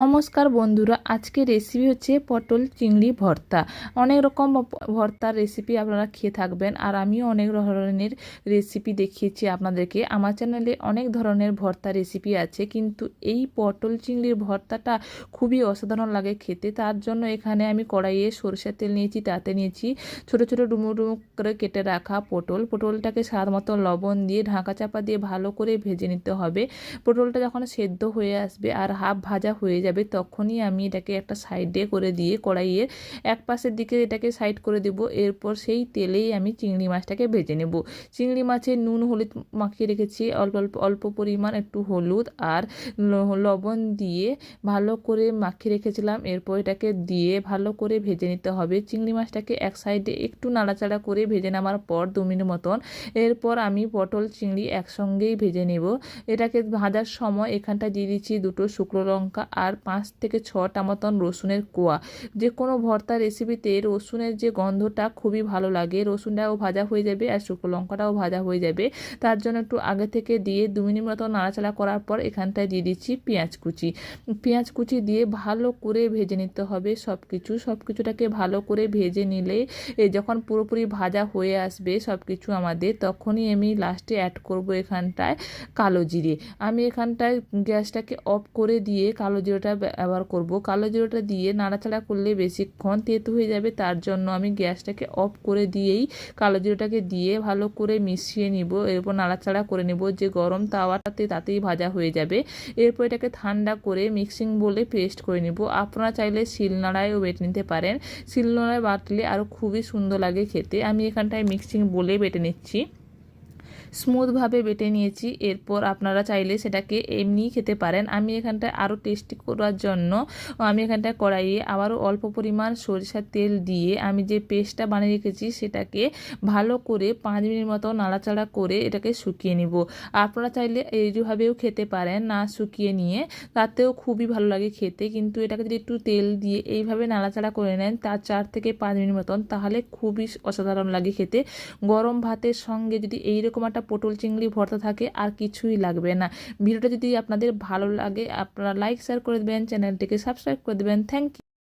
নমস্কার বন্ধুরা আজকে রেসিপি হচ্ছে পটল চিংড়ি ভর্তা। অনেক রকম ভর্তার রেসিপি আপনারা খেয়ে থাকবেন আর আমিও অনেক ধরনের রেসিপি দেখিয়েছি আপনাদেরকে। আমার চ্যানেলে অনেক ধরনের ভর্তা রেসিপি আছে, কিন্তু এই পটল চিংড়ির ভর্তাটা খুবই অসাধারণ লাগে খেতে। তার জন্য এখানে আমি কড়াইয়ে সরষের তেল নিয়েছি, তাতে নিয়েছি ছোট ছোট ডুমো ডুমো করে কেটে রাখা পটল। পটলটাকে স্বাদ মতো লবণ দিয়ে ঢাকা চাপা দিয়ে ভালো করে ভেজে নিতে হবে। পটলটা যখন সেদ্ধ হয়ে আসবে আর হাফ ভাজা হয়ে যাবে তখনই আমি এটাকে একটা সাইডে করে দিয়ে কড়াইয়ের এক পাশের দিকে এটাকে সাইড করে দেব। এরপর সেই তেলেই আমি চিংড়ি মাছটাকে ভেজে নেব। চিংড়ি মাছে নুন, হলুদ মাখিয়ে রেখেছি। অল্প অল্প অল্প পরিমাণ একটু হলুদ আর লবণ দিয়ে ভালো করে মাখিয়ে রেখেছিলাম। এরপর এটাকে দিয়ে ভালো করে ভেজে নিতে হবে। চিংড়ি মাছটাকে এক সাইডে একটু নাড়াচাড়া করে ভেজে নেওয়ার পর দু মিনিট মতন এরপর আমি পটল, চিংড়ি একসঙ্গেই ভেজে নেব। এটাকে ভাজার সময় এখানটা দিয়ে দিচ্ছি দুটো শুকনো লঙ্কা আর পাঁচ থেকে ছটা মতন রসুনের কোয়া। যে কোনো ভর্তা রেসিপিতে রসুনের যে গন্ধটা খুবই ভালো লাগে, রসুনটাও ভাজা হয়ে যাবে আর শুকনো লঙ্কাটাও ভাজা হয়ে যাবে। তার জন্য একটু আগে থেকে দিয়ে দু মিনিট মতো নাড়াচাড়া করার পর এখানটায় দিয়ে দিচ্ছি পেঁয়াজ কুচি। পেঁয়াজ কুচি দিয়ে ভালো করে ভেজে নিতে হবে সব কিছু সব কিছুটাকে ভালো করে ভেজে নিলে যখন পুরোপুরি ভাজা হয়ে আসবে সব কিছু আমাদের, তখনই আমি লাস্টে অ্যাড করব এখানটায় কালো জিরে। আমি এখানটায় গ্যাসটাকে অফ করে দিয়ে কালো জিরেটা ব্যবহার করব। কালো জিরেটা দিয়ে নাড়াচাড়া করলে বেশিক্ষণ তেতো হয়ে যাবে, তার জন্য আমি গ্যাসটাকে অফ করে দিয়েই কালো জিরেটাকে দিয়ে ভালো করে মিশিয়ে নিব। এরপর নাড়াচাড়া করে নেব। যে গরম তাওয়াটাতে তাতেই ভাজা হয়ে যাবে। এরপর এটাকে ঠান্ডা করে মিক্সিং বলে পেস্ট করে নিব। আপনারা চাইলে শিলনোড়ায়ও বেটে নিতে পারেন। শিলনোড়ায় বাটলে আরও খুবই সুন্দর লাগে খেতে। আমি এখানটায় মিক্সিং বলে বেটে নিচ্ছি। স্মুথভাবে বেটে নিয়েছি। এরপর আপনারা চাইলে সেটাকে এমনিই খেতে পারেন। আমি এখানটায় আরও টেস্টি করার জন্য আমি এখানটায় কড়াইয়ে আবারও অল্প পরিমাণ সরিষার তেল দিয়ে আমি যে পেস্টটা বানিয়ে রেখেছি সেটাকে ভালো করে পাঁচ মিনিট মতো নাড়াচাড়া করে এটাকে শুকিয়ে নিব। আপনারা চাইলে এইভাবেও খেতে পারেন না শুকিয়ে নিয়ে। তাতেও খুবই ভালো লাগে খেতে। কিন্তু এটাকে যদি একটু তেল দিয়ে এইভাবে নাড়াচাড়া করে নেন তার চার থেকে পাঁচ মিনিট মতন, তাহলে খুবই অসাধারণ লাগে খেতে। গরম ভাতের সঙ্গে যদি এইরকম একটা পটল চিংড়ি ভর্তা থাকে আর কিছুই লাগবে না। ভিডিওটা যদি আপনাদের ভালো লাগে, আপনারা লাইক শেয়ার করে দেবেন চ্যানেলটিকে সাবস্ক্রাইব করে দেবেন। Thank you